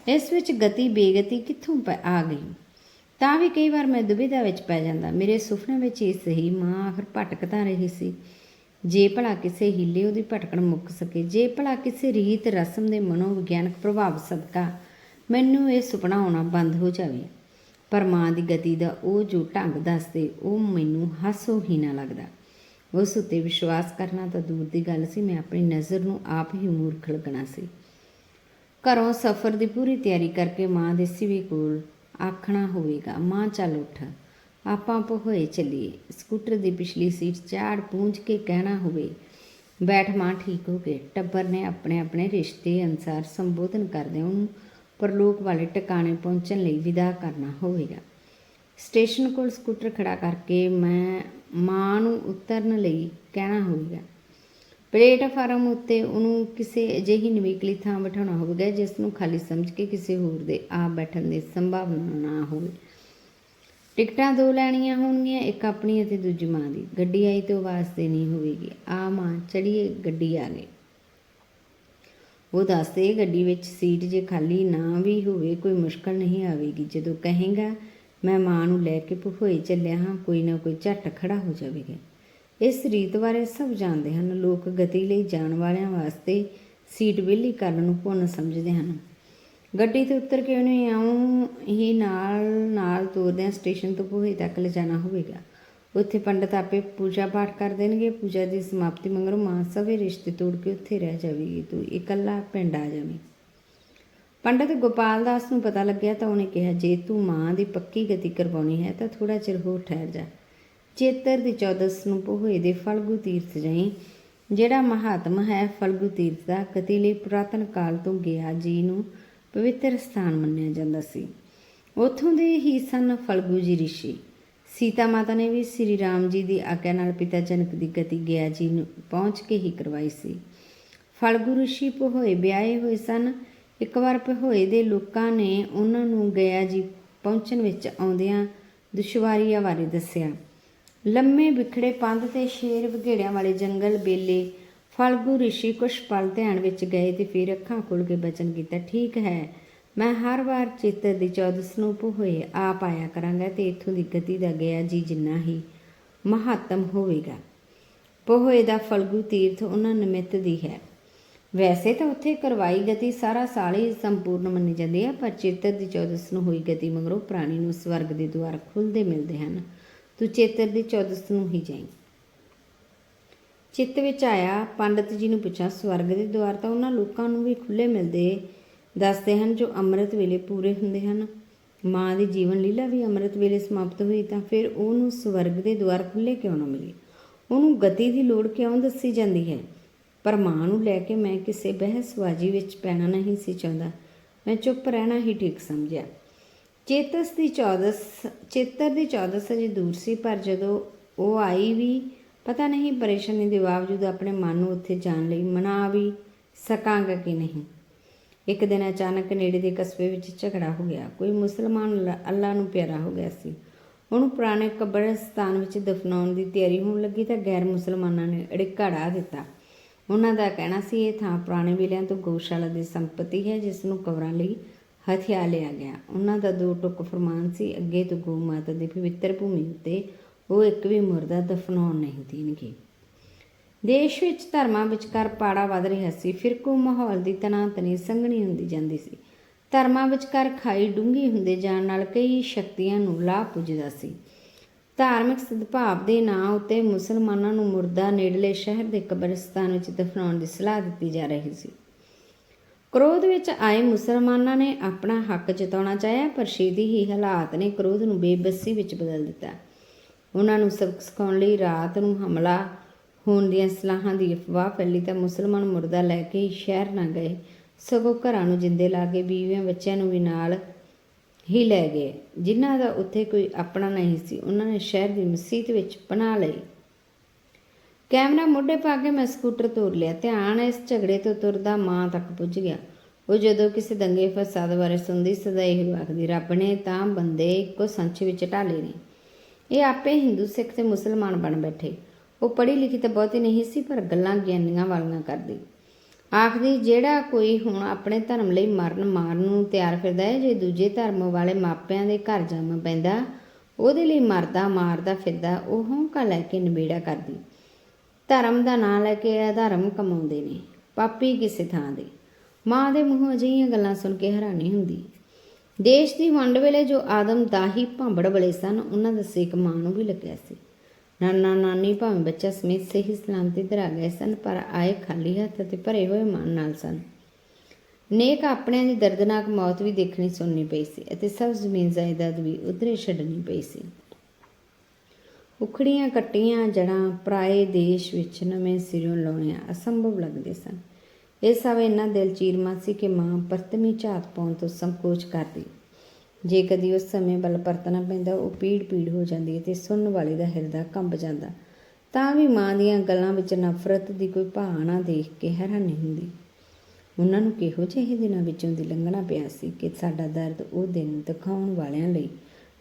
Speaker 1: ਇਸ ਵਿੱਚ ਗਤੀ ਬੇਗਤੀ ਕਿੱਥੋਂ ਪੈ- ਆ ਗਈ। ਤਾਂ ਵੀ ਕਈ ਵਾਰ ਮੈਂ ਦੁਬਿਧਾ ਵਿੱਚ ਪੈ ਜਾਂਦਾ। ਮੇਰੇ ਸੁਪਨੇ ਵਿੱਚ ਹੀ ਸਹੀ ਮਾਂ ਆਖਰ ਭਟਕਦਾ ਰਹੀ ਸੀ। ਜੇ ਭਲਾ ਕਿਸੇ ਹੀਲੇ ਉਹਦੀ ਭਟਕਣ ਮੁੱਕ ਸਕੇ, ਜੇ ਭਲਾ ਕਿਸੇ ਰੀਤ ਰਸਮ ਦੇ ਮਨੋਵਿਗਿਆਨਕ ਪ੍ਰਭਾਵ ਸਦਕਾ ਮੈਨੂੰ ਇਹ ਸੁਪਨਾ ਆਉਣਾ ਬੰਦ ਹੋ ਜਾਵੇ। ਪਰ ਮਾਂ ਦੀ ਗਤੀ ਦਾ ਉਹ ਜੋ ਢੰਗ ਦੱਸਦੇ, ਉਹ ਮੈਨੂੰ ਹਾਸੋ ਹੀ ਨਾ ਲੱਗਦਾ। ਉਸ ਉੱਤੇ ਵਿਸ਼ਵਾਸ ਕਰਨਾ ਤਾਂ ਦੂਰ ਦੀ ਗੱਲ ਸੀ, ਮੈਂ ਆਪਣੀ ਨਜ਼ਰ ਨੂੰ ਆਪ ਹੀ ਮੂਰਖ ਲੱਗਣਾ ਸੀ। ਘਰੋਂ ਸਫ਼ਰ ਦੀ ਪੂਰੀ ਤਿਆਰੀ ਕਰਕੇ ਮਾਂ ਦੇ ਸਿਵੇ ਕੋਲ ਆਖਣਾ ਹੋਵੇਗਾ, ਮਾਂ ਚੱਲ ਉੱਠ। ਆਪਾਂ ਪਹੋਏ ਚੱਲੀਏ। ਸਕੂਟਰ ਦੀ ਪਿਛਲੀ ਸੀਟ ਚਾੜ ਪੂੰਝ ਕੇ ਕਹਿਣਾ ਹੋਵੇ, ਬੈਠ ਮਾਂ ਠੀਕ ਹੋ ਗਏ ਟੱਬਰ ਨੇ ਆਪਣੇ ਆਪਣੇ ਰਿਸ਼ਤੇ ਅਨਸਾਰ ਸੰਬੋਧਨ ਕਰਦੇ ਉਹਨੂੰ ਪਰਲੋਕ ਵਾਲੇ ਟਿਕਾਣੇ ਪਹੁੰਚਣ ਲਈ ਵਿਦਾ ਕਰਨਾ ਹੋਵੇਗਾ। ਸਟੇਸ਼ਨ ਕੋਲ ਸਕੂਟਰ ਖੜਾ ਕਰਕੇ ਮੈਂ ਮਾਂ ਨੂੰ ਉਤਰਨ ਲਈ ਕਹਿਣਾ ਹੋਵੇਗਾ ਪਲੇਟਫਾਰਮ ਉੱਤੇ ਉਹਨੂੰ ਕਿਸੇ ਅਜਿਹੀ ਨਿਵੇਕਲੀ ਥਾਂ ਬਿਠਾਉਣਾ ਹੋਵੇਗਾ, ਜਿਸ ਨੂੰ ਖਾਲੀ ਸਮਝ ਕੇ ਕਿਸੇ ਹੋਰ ਦੇ ਆ ਬੈਠਣ ਦੀ ਸੰਭਾਵਨਾ ਨਾ ਹੋਵੇ। ਟਿਕਟਾਂ ਦੋ ਲੈਣੀਆਂ ਹੋਣਗੀਆਂ, ਇੱਕ ਆਪਣੀ ਅਤੇ ਦੂਜੀ ਮਾਂ ਦੀ। ਗੱਡੀ ਆਈ ਤੇ ਆਵਾਜ਼ ਵਾਸਤੇ ਨਹੀਂ ਹੋਵੇਗੀ। ਆ ਮਾਂ ਚੜੀਏ ਗੱਡੀ ਆ ਗਈ ਉਹ ਦੱਸਦੇ ਗੱਡੀ ਵਿੱਚ ਸੀਟ ਜੇ ਖਾਲੀ ਨਾ ਵੀ ਹੋਵੇ, ਕੋਈ ਮੁਸ਼ਕਲ ਨਹੀਂ ਆਵੇਗੀ। ਜਦੋਂ ਕਹੇਗਾ, ਮੈਂ ਮਾਂ ਨੂੰ ਲੈ ਕੇ ਭੋਏ ਚੱਲਿਆ ਹਾਂ, ਕੋਈ ਨਾ ਕੋਈ ਝੱਟ ਖੜਾ ਹੋ ਜਾਵੇਗਾ। ਇਸ ਰੀਤ ਬਾਰੇ ਸਭ ਜਾਣਦੇ ਹਨ। ਲੋਕ ਗਤੀ ਲਈ ਜਾਣ ਵਾਲਿਆਂ ਵਾਸਤੇ ਸੀਟ ਵਿਹਲੀ ਕਰਨ ਨੂੰ ਪੁੰਨ ਸਮਝਦੇ ਹਨ। ਗੱਡੀ ਤੋਂ ਉਤਰ ਕੇ ਉਹਨੇ ਇਉਂ ਹੀ ਨਾਲ ਨਾਲ ਤੋਰਦਿਆਂ ਸਟੇਸ਼ਨ ਤੋਂ ਭੋਏ ਤੱਕ ਲਿਜਾਣਾ ਹੋਵੇਗਾ। ਉੱਥੇ ਪੰਡਤ ਆਪੇ ਪੂਜਾ ਪਾਠ ਕਰ ਦੇਣਗੇ। ਪੂਜਾ ਦੀ ਸਮਾਪਤੀ ਮਗਰੋਂ ਮਾਂ ਸਵੇ ਰਿਸ਼ਤੇ ਤੋੜ ਕੇ ਉੱਥੇ ਰਹਿ ਜਾਵੇਗੀ ਤੂੰ ਇਕੱਲਾ ਪਿੰਡ ਆ ਜਾਵੇਂ। ਪੰਡਤ ਗੋਪਾਲ ਦਾਸ ਨੂੰ ਪਤਾ ਲੱਗਿਆ ਤਾਂ ਉਹਨੇ ਕਿਹਾ, ਜੇ ਤੂੰ ਮਾਂ ਦੀ ਪੱਕੀ ਗਤੀ ਕਰਵਾਉਣੀ ਹੈ ਤਾਂ ਥੋੜਾ ਚਿਰ ਹੋਰ ਠਹਿਰ ਜਾ। ਚੇਤਰ ਦੀ 14 ਨੂੰ ਪੋਹੇ ਦੇ ਫਲਗੂ ਤੀਰਥ ਜਾਈ। ਜਿਹੜਾ ਮਹਾਤਮ ਹੈ ਫਲਗੂ ਤੀਰਥ ਦਾ ਗਤੀ ਲਈ ਪੁਰਾਤਨ ਕਾਲ ਤੋਂ ਗਿਆ ਜੀ ਨੂੰ ਪਵਿੱਤਰ ਸਥਾਨ ਮੰਨਿਆ ਜਾਂਦਾ ਸੀ। ਉੱਥੋਂ ਦੇ ਹੀ ਸਨ ਫਲਗੂ ਜੀ ਰਿਸ਼ੀ। ਸੀਤਾ ਮਾਤਾ ਨੇ ਵੀ ਸ੍ਰੀ ਰਾਮ ਜੀ ਦੀ ਆਗਿਆ ਨਾਲ ਪਿਤਾ ਜਨਕ ਦੀ ਗਤੀ ਗਿਆ ਜੀ ਨੂੰ ਪਹੁੰਚ ਕੇ ਹੀ ਕਰਵਾਈ ਸੀ। ਫਲਗੂ ਰਿਸ਼ੀ ਪਹੋਏ ਵਿਆਹੇ ਹੋਏ ਸਨ। ਇੱਕ ਵਾਰ ਪਹੋਏ ਦੇ ਲੋਕਾਂ ਨੇ ਉਹਨਾਂ ਨੂੰ ਗਿਆ ਜੀ ਪਹੁੰਚਣ ਵਿੱਚ ਆਉਂਦਿਆਂ ਦੁਸ਼ਵਾਰੀਆਂ ਬਾਰੇ ਦੱਸਿਆ। ਲੰਮੇ ਵਿਖੜੇ ਪੰਧ ਤੇ ਸ਼ੇਰ ਵਗੇੜਿਆਂ ਵਾਲੇ ਜੰਗਲ ਬੇਲੇ ਫਲਗੂ ਰਿਸ਼ੀ ਕੁਛ ਪਲ ਧਿਆਨ ਵਿੱਚ ਗਏ ਤੇ ਫਿਰ ਅੱਖਾਂ ਖੋਲ ਕੇ ਬਚਨ ਕੀਤਾ, ਠੀਕ ਹੈ, ਮੈਂ ਹਰ ਵਾਰ ਚੇਤਰ ਦੀ 14 ਨੂੰ ਪਹੋਏ ਆਪ ਆਇਆ ਕਰਾਂਗਾ ਤੇ ਇਥੋਂ ਦੀ ਗਤੀ ਦਾ ਗਿਆ ਜੀ ਜਿੰਨਾ ਹੀ ਮਹੱਤਮ ਹੋਵੇਗਾ। ਪਹੋਏ ਦਾ ਫਲਗੂ ਤੀਰਥ ਉਹਨਾਂ ਨਿਮਿਤ ਦੀ ਹੈ। ਵੈਸੇ ਤਾਂ ਉੱਥੇ ਕਰਵਾਈ ਗਤੀ ਸਾਰਾ ਸਾਲ ਹੀ ਸੰਪੂਰਨ ਮੰਨੀ ਜਾਂਦੀ ਹੈ, ਪਰ ਚੇਤਰ ਦੀ 14 ਨੂੰ ਹੋਈ ਗਤੀ ਮਗਰੋਂ ਪ੍ਰਾਣੀ ਨੂੰ ਸਵਰਗ ਦੇ ਦੁਆਰ ਖੁੱਲਦੇ ਮਿਲਦੇ ਹਨ। ਤੂੰ ਚੇਤਰ ਦੀ 14 ਨੂੰ ਹੀ ਜਾਈ। ਚਿੱਤ ਵਿੱਚ ਆਇਆ, ਪੰਡਤ ਜੀ ਨੂੰ ਪੁੱਛਿਆ, ਸਵਰਗ ਦੇ ਦੁਆਰ ਤਾਂ ਉਹਨਾਂ ਲੋਕਾਂ ਨੂੰ ਵੀ ਖੁੱਲੇ ਮਿਲਦੇ ਦੱਸਦੇ ਹਨ ਜੋ ਅੰਮ੍ਰਿਤ ਵੇਲੇ ਪੂਰੇ ਹੁੰਦੇ ਹਨ। ਮਾਂ ਦੀ ਜੀਵਨ ਲੀਲਾ ਵੀ ਅੰਮ੍ਰਿਤ ਵੇਲੇ ਸਮਾਪਤ ਹੋਈ ਤਾਂ ਫਿਰ ਉਹਨੂੰ ਸਵਰਗ ਦੇ ਦੁਆਰ ਖੁੱਲੇ ਕਿਉਂ ਨਾ ਮਿਲੇ? ਉਹਨੂੰ ਗਤੀ ਦੀ ਲੋੜ ਕਿਉਂ ਦੱਸੀ ਜਾਂਦੀ ਹੈ? ਪਰ ਮਾਂ ਨੂੰ ਲੈ ਕੇ ਮੈਂ ਕਿਸੇ ਬਹਿਸਬਾਜ਼ੀ ਵਿੱਚ ਪੈਣਾ ਨਹੀਂ ਸੀ ਚਾਹੁੰਦਾ। ਮੈਂ ਚੁੱਪ ਰਹਿਣਾ ਹੀ ਠੀਕ ਸਮਝਿਆ। ਚੇਤਸ ਦੀ 14 ਚੇਤਰ ਦੀ 14 ਅਜੇ ਦੂਰ ਸੀ, ਪਰ ਜਦੋਂ ਉਹ ਆਈ ਵੀ, ਪਤਾ ਨਹੀਂ ਪਰੇਸ਼ਾਨੀ ਦੇ ਬਾਵਜੂਦ ਆਪਣੇ ਮਨ ਨੂੰ ਉੱਥੇ ਜਾਣ ਲਈ ਮਨਾ ਵੀ ਸਕਾਂਗਾ ਕਿ ਨਹੀਂ। ਇੱਕ ਦਿਨ ਅਚਾਨਕ ਨੇੜੇ ਦੇ ਕਸਬੇ ਵਿੱਚ ਝਗੜਾ ਹੋ ਗਿਆ। ਕੋਈ ਮੁਸਲਮਾਨ ਲ- ਅੱਲਾ ਨੂੰ ਪਿਆਰਾ ਹੋ ਗਿਆ ਸੀ। ਉਹਨੂੰ ਪੁਰਾਣੇ ਕਬਰਸਤਾਨ ਵਿੱਚ ਦਫਨਾਉਣ ਦੀ ਤਿਆਰੀ ਹੋਣ ਲੱਗੀ ਤਾਂ ਗੈਰ ਮੁਸਲਮਾਨਾਂ ਨੇ ਅੜਿੱਕਾ ਢਾ ਦਿੱਤਾ। ਉਹਨਾਂ ਦਾ ਕਹਿਣਾ ਸੀ, ਇਹ ਥਾਂ ਪੁਰਾਣੇ ਵੇਲਿਆਂ ਤੋਂ ਗਊਸ਼ਾਲਾ ਦੀ ਸੰਪਤੀ ਹੈ, ਜਿਸ ਨੂੰ ਕਬਰਾਂ ਲਈ ਹਥਿਆ ਲਿਆ ਗਿਆ। ਉਹਨਾਂ ਦਾ ਦੋ ਟੁਕ ਫਰਮਾਨ ਸੀ, ਅੱਗੇ ਤੋਂ ਗਊ ਮਾਤਾ ਦੀ ਪਵਿੱਤਰ ਭੂਮੀ ਉੱਤੇ ਉਹ ਇੱਕ ਵੀ ਮੁਰਦਾ ਦਫਨਾਉਣ ਨਹੀਂ ਦੇਣਗੇ। ਦੇਸ਼ ਵਿੱਚ ਧਰਮਾਂ ਵਿਚਕਾਰ ਪਾੜਾ ਵੱਧ ਰਿਹਾ ਸੀ ਫਿਰਕੂ ਮਾਹੌਲ ਦੀ ਤਣਾਤਨੀ ਸੰਘਣੀ ਹੁੰਦੀ ਜਾਂਦੀ ਸੀ। ਧਰਮਾਂ ਵਿਚਕਾਰ ਖਾਈ ਡੂੰਗੀ ਹੁੰਦੇ ਜਾਣ ਨਾਲ ਕਈ ਸ਼ਕਤੀਆਂ ਨੂੰ ਲਾਭ ਪੁੱਜਦਾ ਸੀ। ਧਾਰਮਿਕ ਸਦਭਾਵ ਦੇ ਨਾਂ ਉੱਤੇ ਮੁਸਲਮਾਨਾਂ ਨੂੰ ਮੁਰਦਾ ਨੇੜਲੇ ਸ਼ਹਿਰ ਦੇ ਕਬਰਸਤਾਨ ਵਿੱਚ ਦਫਨਾਉਣ ਦੀ ਸਲਾਹ ਦਿੱਤੀ ਜਾ ਰਹੀ ਸੀ। ਕ੍ਰੋਧ ਵਿੱਚ ਆਏ ਮੁਸਲਮਾਨਾਂ ਨੇ ਆਪਣਾ ਹੱਕ ਜਤਾਉਣਾ ਚਾਹਿਆ, ਪਰ ਛੇਤੀ ਹੀ ਹਾਲਾਤ ਨੇ ਕ੍ਰੋਧ ਨੂੰ ਬੇਬਸੀ ਵਿੱਚ ਬਦਲ ਦਿੱਤਾ। ਉਹਨਾਂ ਨੂੰ ਸਬਕ ਸਿਖਾਉਣ ਲਈ ਰਾਤ ਨੂੰ ਹਮਲਾ ਹੋਣ ਦੀਆਂ ਸਲਾਹਾਂ ਦੀ ਅਫਵਾਹ ਫੈਲੀ ਤਾਂ ਮੁਸਲਮਾਨ ਮੁਰਦਾ ਲੈ ਕੇ ਹੀ ਸ਼ਹਿਰ ਨਾ ਗਏ। ਸਗੋਂ ਘਰਾਂ ਨੂੰ ਜਿੰਦੇ ਲਾ ਕੇ ਬੀਵੀਆਂ ਬੱਚਿਆਂ ਨੂੰ ਵੀ ਨਾਲ ਹੀ ਲੈ ਗਏ, ਜਿਨ੍ਹਾਂ ਦਾ ਉੱਥੇ ਕੋਈ ਆਪਣਾ ਨਹੀਂ ਸੀ। ਉਹਨਾਂ ਨੇ ਸ਼ਹਿਰ ਦੀ ਮਸਜਿਦ ਵਿੱਚ ਪਨਾਹ ਲਈ। ਕੈਮਰਾ ਮੋਢੇ ਪਾ ਕੇ ਮੈਂ ਸਕੂਟਰ ਤੋਰ ਲਿਆ, ਧਿਆਨ ਇਸ ਝਗੜੇ ਤੋਂ ਤੁਰਦਾ ਮਾਂ ਤੱਕ ਪੁੱਜ ਗਿਆ। ਉਹ ਜਦੋਂ ਕਿਸੇ ਦੰਗੇ ਫਸਾਦ ਬਾਰੇ ਸੁਣਦੀ ਸਦਾ ਇਹ ਆਖਦੀ ਰੱਬ ਨੇ ਤਾਂ ਬੰਦੇ ਇੱਕੋ ਸੰਚ ਵਿੱਚ ਢਾਲੇ ਨੇ। ਇਹ ਆਪੇ ਹਿੰਦੂ, ਸਿੱਖ ਤੇ ਮੁਸਲਮਾਨ ਬਣ ਬੈਠੇ। ਉਹ ਪੜ੍ਹੀ ਲਿਖੀ ਤਾਂ ਬਹੁਤੀ ਨਹੀਂ ਸੀ, ਪਰ ਗੱਲਾਂ ਗਿਆਨੀਆਂ ਵਾਲੀਆਂ ਕਰਦੀ। ਆਖਦੀ, ਜਿਹੜਾ ਕੋਈ ਹੁਣ ਆਪਣੇ ਧਰਮ ਲਈ ਮਰਨ ਮਾਰਨ ਨੂੰ ਤਿਆਰ ਫਿਰਦਾ ਹੈ, ਜੇ ਦੂਜੇ ਧਰਮ ਵਾਲੇ ਮਾਪਿਆਂ ਦੇ ਘਰ ਜੰਮ ਪੈਂਦਾ, ਉਹਦੇ ਲਈ ਮਰਦਾ, ਮਾਰਦਾ ਫਿਰਦਾ, ਉਹ ਹੌਂਕਾ ਲੈ ਕੇ ਨਿਬੇੜਾ ਕਰਦੀ। ਧਰਮ ਦਾ ਨਾਂ ਲੈ ਕੇ ਅਧਰਮ ਕਮਾਉਂਦੇ ਨੇ, ਪਾਪੀ ਕਿਸੇ ਥਾਂ ਦੇ। ਮਾਂ ਦੇ ਮੂੰਹੋਂ ਅਜਿਹੀਆਂ ਗੱਲਾਂ ਸੁਣ ਕੇ ਹੈਰਾਨੀ ਹੁੰਦੀ। ਦੇਸ਼ ਦੀ ਵੰਡ ਵੇਲੇ ਜੋ ਆਦਮ ਦਾਹੀ ਭਾਂਬੜ ਬਲੇ ਸਨ, ਉਹਨਾਂ ਦਾ ਸੇਕ ਮਾਂ ਨੂੰ ਵੀ ਲੱਗਿਆ ਸੀ। ਨਾਨਾ ਨਾਨੀ ਭਾਵੇਂ ਬੱਚਾ ਸਮੇਤ ਸਹੀ ਸਲਾਮਤੀ ਦਰ ਆ ਗਏ ਸਨ, ਪਰ ਆਏ ਖਾਲੀ ਹੱਥ ਤੇ ਭਰੇ ਹੋਏ ਮਨ ਨਾਲ ਸਨ। ਨੇਕ ਆਪਣਿਆਂ ਦੀ ਦਰਦਨਾਕ ਮੌਤ ਵੀ ਦੇਖਣੀ ਸੁਣਨੀ ਪਈ ਸੀ ਅਤੇ ਸਭ ਜ਼ਮੀਨ ਜਾਇਦਾਦ ਵੀ ਉਧਰੇ ਛੱਡਣੀ ਪਈ ਸੀ। ਉਖੜੀਆਂ ਕੱਟੀਆਂ ਜੜਾਂ ਪਰਾਏ ਦੇਸ਼ ਵਿੱਚ ਨਵੇਂ ਸਿਰੋਂ ਲਾਉਣੀਆਂ ਅਸੰਭਵ ਲੱਗਦੇ ਸਨ। ਇਹ ਸਭ ਇਹਨਾਂ ਦਿਲ ਚੀਰਮਾ ਸੀ ਕਿ ਮਾਂ ਪਰਤਮੀ ਝਾਤ ਪਾਉਣ ਤੋਂ ਸੰਕੋਚ ਕਰਦੀ। ਜੇ ਕਦੀ ਉਸ ਸਮੇਂ ਵੱਲ ਪਰਤਣਾ ਪੈਂਦਾ, ਉਹ ਪੀੜ ਪੀੜ ਹੋ ਜਾਂਦੀ ਤੇ ਸੁਣਨ ਵਾਲੇ ਦਾ ਹਿਰਦਾ ਕੰਬ ਜਾਂਦਾ। ਤਾਂ ਵੀ ਮਾਂ ਦੀਆਂ ਗੱਲਾਂ ਵਿੱਚ ਨਫ਼ਰਤ ਦੀ ਕੋਈ ਭਾਵਨਾ ਦੇਖ ਕੇ ਹੈਰਾਨੀ ਹੁੰਦੀ। ਉਹਨਾਂ ਨੂੰ ਕਿਹੋ ਜਿਹੇ ਦਿਨਾਂ ਵਿੱਚੋਂ ਦੀ ਲੰਘਣਾ ਪਿਆ ਸੀ ਕਿ ਸਾਡਾ ਦਰਦ ਉਹ ਦਿਨ ਦਿਖਾਉਣ ਵਾਲਿਆਂ ਲਈ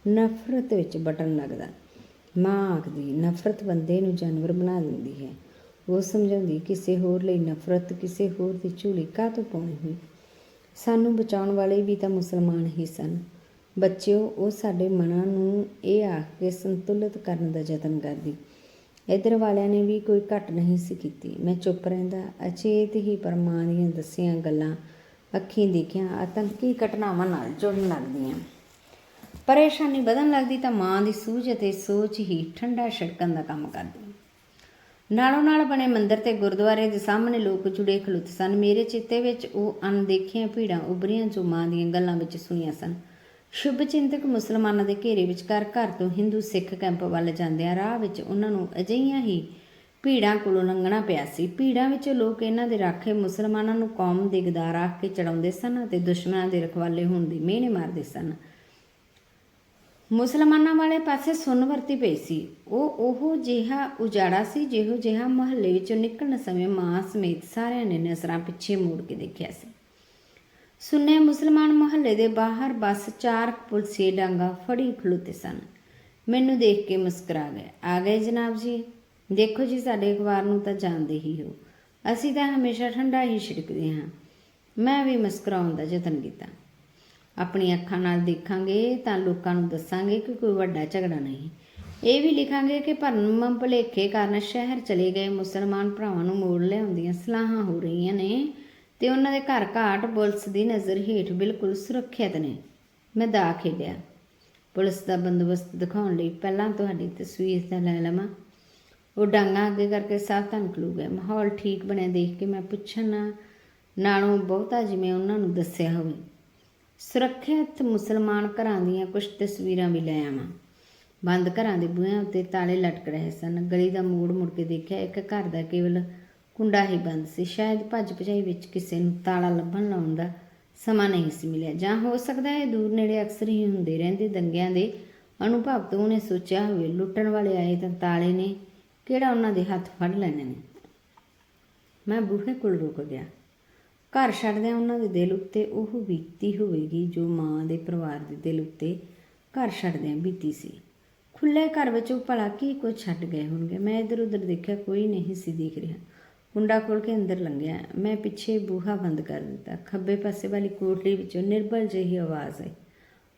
Speaker 1: ਨਫ਼ਰਤ ਵਿੱਚ ਬਟਨ ਲੱਗਦਾ। ਮਾਂ ਆਖਦੀ ਨਫ਼ਰਤ ਬੰਦੇ ਨੂੰ ਜਾਨਵਰ ਬਣਾ ਦਿੰਦੀ ਹੈ। ਉਹ ਸਮਝਾਉਂਦੀ ਕਿਸੇ ਹੋਰ ਲਈ ਨਫ਼ਰਤ, ਕਿਸੇ ਹੋਰ ਦੀ ਝੂਲੀ ਕਾਹਤੋਂ ਪਾਉਣੀ ਹੋਈ? ਸਾਨੂੰ ਬਚਾਉਣ ਵਾਲੇ ਵੀ ਤਾਂ ਮੁਸਲਮਾਨ ਹੀ ਸਨ। ਬੱਚਿਓ, ਉਹ ਸਾਡੇ ਮਨਾਂ ਨੂੰ ਇਹ ਆਖ ਕੇ ਸੰਤੁਲਿਤ ਕਰਨ ਦਾ ਯਤਨ ਕਰਦੀ। ਇਧਰ ਵਾਲਿਆਂ ਨੇ ਵੀ ਕੋਈ ਘਟ ਨਹੀਂ ਸੀ ਕੀਤੀ। ਮੈਂ ਚੁੱਪ ਰਹਿੰਦਾ, ਅਚੇਤ ਹੀ ਪਰਮਾਂ ਦੀਆਂ ਦੱਸੀਆਂ ਗੱਲਾਂ, ਅੱਖੀਂ ਦੇਖੀਆਂ, ਆਤੰਕੀ ਘਟਨਾਵਾਂ ਨਾਲ ਜੁੜਨ ਲੱਗਦੀਆਂ। ਪਰੇਸ਼ਾਨੀ ਵਧਣ ਲੱਗਦੀ ਤਾਂ ਮਾਂ ਦੀ ਸੂਝ ਅਤੇ ਸੋਚ ਹੀ ਠੰਡਾ ਛੜਕਣ ਦਾ ਕੰਮ ਕਰਦੀ ਨਾਲੋਂ ਨਾਲ ਬਣੇ ਮੰਦਿਰ ਤੇ ਗੁਰਦੁਆਰੇ ਦੇ ਸਾਹਮਣੇ ਲੋਕ ਜੁੜੇ ਖਲੁੱਤ ਸਨ। ਮੇਰੇ ਚਿੱਤੇ ਵਿੱਚ ਉਹ ਅਣਦੇਖੀਆਂ ਭੀੜਾਂ ਉਭਰੀਆਂ ਜੋ ਮਾਂ ਦੀਆਂ ਗੱਲਾਂ ਵਿੱਚ ਸੁਣੀਆਂ ਸਨ। ਸ਼ੁਭ ਚਿੰਤਕ ਮੁਸਲਮਾਨਾਂ ਦੇ ਘੇਰੇ ਵਿਚਕਾਰ ਘਰ ਤੋਂ ਹਿੰਦੂ ਸਿੱਖ ਕੈਂਪ ਵੱਲ ਜਾਂਦਿਆਂ ਰਾਹ ਵਿੱਚ ਉਹਨਾਂ ਨੂੰ ਅਜਿਹੀਆਂ ਹੀ ਭੀੜਾਂ ਕੋਲੋਂ ਲੰਘਣਾ ਪਿਆ ਸੀ। ਭੀੜਾਂ ਵਿੱਚ ਲੋਕ ਇਹਨਾਂ ਦੇ ਰਾਖੇ ਮੁਸਲਮਾਨਾਂ ਨੂੰ ਕੌਮ ਦੇ ਗਦਾਰ ਆਖ ਕੇ ਚੜਾਉਂਦੇ ਸਨ ਅਤੇ ਦੁਸ਼ਮਣਾਂ ਦੇ ਰਖਵਾਲੇ ਹੋਣ ਦੀ ਮਿਹਣੇ ਮਾਰਦੇ ਸਨ। ਮੁਸਲਮਾਨਾਂ ਵਾਲੇ ਪਾਸੇ ਸੁੰਨ ਵਰਤੀ ਪਈ ਸੀ। ਉਹ ਉਹ ਜਿਹਾ ਉਜਾੜਾ ਸੀ ਜਿਹੋ ਜਿਹਾ ਮੁਹੱਲੇ ਵਿੱਚੋਂ ਨਿਕਲਣ ਸਮੇਂ ਮਾਂ ਸਮੇਤ ਸਾਰਿਆਂ ਨੇ ਨਜ਼ਰਾਂ ਪਿੱਛੇ ਮੋੜ ਕੇ ਦੇਖਿਆ ਸੀ। ਸੁੰਨੇ ਮੁਸਲਮਾਨ ਮੁਹੱਲੇ ਦੇ ਬਾਹਰ ਬਸ ਚਾਰ ਪੁਲਸੀਏ ਡਾਂਗਾ ਫੜੀ ਖਲੋਤੇ ਸਨ। ਮੈਨੂੰ ਦੇਖ ਕੇ ਮੁਸਕਰਾ ਗਏ। ਆ ਗਏ ਜਨਾਬ ਜੀ। ਦੇਖੋ ਜੀ, ਸਾਡੇ ਅਖਬਾਰ ਨੂੰ ਤਾਂ ਜਾਣਦੇ ਹੀ ਹੋ। ਅਸੀਂ ਤਾਂ ਹਮੇਸ਼ਾ ਠੰਡਾ ਹੀ ਛਿੜਕਦੇ ਹਾਂ। ਮੈਂ ਵੀ ਮੁਸਕਰਾਉਣ ਦਾ ਯਤਨ ਕੀਤਾ। ਆਪਣੀ ਅੱਖਾਂ ਨਾਲ ਦੇਖਾਂਗੇ ਤਾਂ ਲੋਕਾਂ ਨੂੰ ਦੱਸਾਂਗੇ ਕਿ ਕੋਈ ਵੱਡਾ ਝਗੜਾ ਨਹੀਂ। ਇਹ ਵੀ ਲਿਖਾਂਗੇ ਕਿ ਭਰਮ ਭਲੇਖੇ ਕਾਰਨ ਸ਼ਹਿਰ ਚਲੇ ਗਏ। ਮੁਸਲਮਾਨ ਭਰਾਵਾਂ ਨੂੰ ਮੋੜ ਲਿਆਉਂਦੀਆਂ ਸਲਾਹਾਂ ਹੋ ਰਹੀਆਂ ਨੇ ਤੇ ਉਹਨਾਂ ਦੇ ਘਰ ਘਾਟ ਪੁਲਿਸ ਦੀ ਨਜ਼ਰ ਹੇਠ ਬਿਲਕੁਲ ਸੁਰੱਖਿਅਤ ਨੇ। ਮੈਂ ਦਾ ਖੇਡਿਆ। ਪੁਲਿਸ ਦਾ ਬੰਦੋਬਸਤ ਦਿਖਾਉਣ ਲਈ ਪਹਿਲਾਂ ਤੁਹਾਡੀ ਤਸਵੀਰ ਦਾ ਲੈ ਲਵਾਂ। ਉਹ ਡਾਂਗਾ ਅੱਗੇ ਕਰਕੇ ਸਾਵਧਾਨ ਖਲੂ ਗਏ। ਮਾਹੌਲ ਠੀਕ ਬਣਿਆ ਦੇਖ ਕੇ ਮੈਂ ਪੁੱਛਣ ਨਾਲੋਂ ਬਹੁਤਾ ਜਿਵੇਂ ਉਹਨਾਂ ਨੂੰ ਦੱਸਿਆ ਹੋਵੇ। ਸੁਰੱਖਿਅਤ ਮੁਸਲਮਾਨ ਘਰਾਂ ਦੀਆਂ ਕੁਝ ਤਸਵੀਰਾਂ ਵੀ ਲੈ ਆਵਾਂ। ਬੰਦ ਘਰਾਂ ਦੇ ਬੂਹਿਆਂ ਉੱਤੇ ਤਾਲੇ ਲਟਕ ਰਹੇ ਸਨ। ਗਲੀ ਦਾ ਮੋੜ ਮੁੜ ਕੇ ਦੇਖਿਆ, ਇੱਕ ਘਰ ਦਾ ਕੇਵਲ ਕੁੰਡਾ ਹੀ ਬੰਦ ਸੀ। ਸ਼ਾਇਦ ਭੱਜ ਭਜਾਈ ਵਿੱਚ ਕਿਸੇ ਨੂੰ ਤਾਲਾ ਲੱਭਣ ਲਾਉਣ ਦਾ ਸਮਾਂ ਨਹੀਂ ਸੀ ਮਿਲਿਆ, ਜਾਂ ਹੋ ਸਕਦਾ ਹੈ ਦੂਰ ਨੇੜੇ ਅਕਸਰ ਹੀ ਹੁੰਦੇ ਰਹਿੰਦੇ ਦੰਗਿਆਂ ਦੇ ਅਨੁਭਵ ਤੋਂ ਉਹਨੇ ਸੋਚਿਆ ਹੋਵੇ, ਲੁੱਟਣ ਵਾਲੇ ਆਏ ਤਾਂ ਤਾਲੇ ਨੇ ਕਿਹੜਾ ਉਹਨਾਂ ਦੇ ਹੱਥ ਫੜ ਲੈਣੇ ਨੇ। ਮੈਂ ਬੂਹੇ ਕੋਲ ਰੁਕ ਗਿਆ। ਘਰ ਛੱਡਦਿਆਂ ਉਹਨਾਂ ਦੇ ਦਿਲ ਉੱਤੇ ਉਹ ਬੀਤੀ ਹੋਵੇਗੀ ਜੋ ਮਾਂ ਦੇ ਪਰਿਵਾਰ ਦੇ ਦਿਲ ਉੱਤੇ ਘਰ ਛੱਡਦਿਆਂ ਬੀਤੀ ਸੀ। ਖੁੱਲੇ ਘਰ ਵਿੱਚ ਉਹ ਭਲਾ ਕੀ ਕੁਝ ਛੱਡ ਗਏ ਹੋਣਗੇ? ਮੈਂ ਇੱਧਰ ਉੱਧਰ ਦੇਖਿਆ ਕੋਈ ਨਹੀਂ ਸੀ ਦਿਖ ਰਿਹਾ। ਕੁੰਡਾ ਖੋਲ ਕੇ ਅੰਦਰ ਲੰਘਿਆ। ਮੈਂ ਪਿੱਛੇ ਬੂਹਾ ਬੰਦ ਕਰ ਦਿੱਤਾ। ਖੱਬੇ ਪਾਸੇ ਵਾਲੀ ਕੋਟਲੀ ਵਿੱਚੋਂ ਨਿਰਬਲ ਜਿਹੀ ਆਵਾਜ਼ ਆਈ।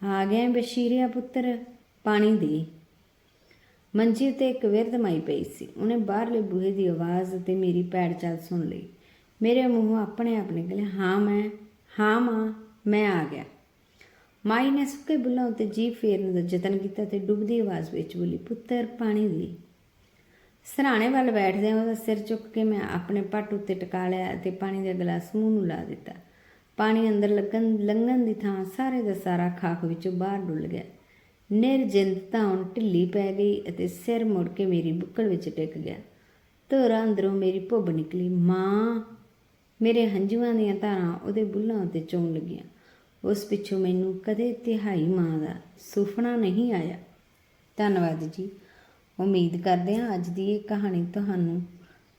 Speaker 1: ਆ ਗਏ ਬਸ਼ੀਰਿਆ ਪੁੱਤਰ, ਪਾਣੀ ਦੇ। ਮੰਜੀ ਤੇ ਇੱਕ ਵਿਰਧ ਮਾਈ ਪਈ ਸੀ। ਉਹਨੇ ਬਾਹਰਲੇ ਬੂਹੇ ਦੀ ਆਵਾਜ਼ ਤੇ ਮੇਰੀ ਪੈੜ ਚਾਲ ਸੁਣ ਲਈ। ਮੇਰੇ ਮੂੰਹੋਂ ਆਪਣੇ ਆਪ ਨਿਕਲਿਆ, ਹਾਂ ਮੈਂ, ਹਾਂ ਮਾਂ, ਮੈਂ ਆ ਗਿਆ। ਮਾਈ ਨੇ ਸੁੱਕੇ ਬੁੱਲਾਂ ਉੱਤੇ ਜੀਭ ਫੇਰਨ ਦਾ ਯਤਨ ਕੀਤਾ ਤੇ ਡੁੱਬਦੀ ਆਵਾਜ਼ ਵਿੱਚ ਬੋਲੀ, ਪੁੱਤਰ, ਪਾਣੀ ਦੀ। ਸਰਾਣੇ ਵੱਲ ਬੈਠਦਿਆਂ ਉਹਦਾ ਸਿਰ ਚੁੱਕ ਕੇ ਮੈਂ ਆਪਣੇ ਪੱਟ ਉੱਤੇ ਟਿਕਾ ਲਿਆ ਅਤੇ ਪਾਣੀ ਦਾ ਗਲਾਸ ਮੂੰਹ ਨੂੰ ਲਾ ਦਿੱਤਾ। ਪਾਣੀ ਅੰਦਰ ਲੱਗਣ, ਲੰਘਣ ਦੀ ਥਾਂ ਸਾਰੇ ਦਾ ਸਾਰਾ ਖਾਕ ਵਿੱਚੋਂ ਬਾਹਰ ਡੁੱਲ ਗਿਆ। ਨਿਰਜਿੰਦਤਾ ਹੁਣ ਢਿੱਲੀ ਪੈ ਗਈ ਅਤੇ ਸਿਰ ਮੁੜ ਕੇ ਮੇਰੀ ਬੁੱਕਲ ਵਿੱਚ ਟਿਕ ਗਿਆ। ਧੋਰਾ ਅੰਦਰੋਂ ਮੇਰੀ ਭੁੱਬ ਨਿਕਲੀ, ਮਾਂ ਮੇਰੇ ਹੰਝੂਆਂ ਦੀਆਂ ਧਾਰਾਂ ਉਹਦੇ ਬੁੱਲਾਂ ਉੱਤੇ ਚੋਣ ਲੱਗੀਆਂ। ਉਸ ਪਿੱਛੋਂ ਮੈਨੂੰ ਕਦੇ ਤਿਹਾਈ ਮਾਂ ਦਾ ਸੁਪਨਾ ਨਹੀਂ ਆਇਆ। ਧੰਨਵਾਦ ਜੀ। ਉਮੀਦ ਕਰਦੇ ਹਾਂ ਅੱਜ ਦੀ ਇਹ ਕਹਾਣੀ ਤੁਹਾਨੂੰ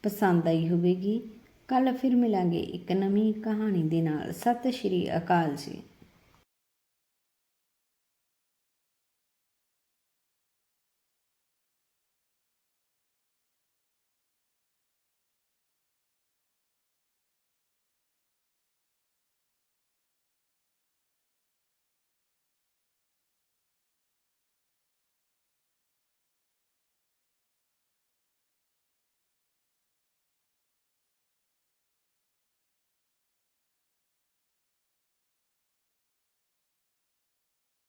Speaker 1: ਪਸੰਦ ਆਈ ਹੋਵੇਗੀ। ਕੱਲ ਫਿਰ ਮਿਲਾਂਗੇ ਇੱਕ ਨਵੀਂ ਕਹਾਣੀ ਦੇ ਨਾਲ। ਸਤਿ ਸ਼੍ਰੀ ਅਕਾਲ ਜੀ।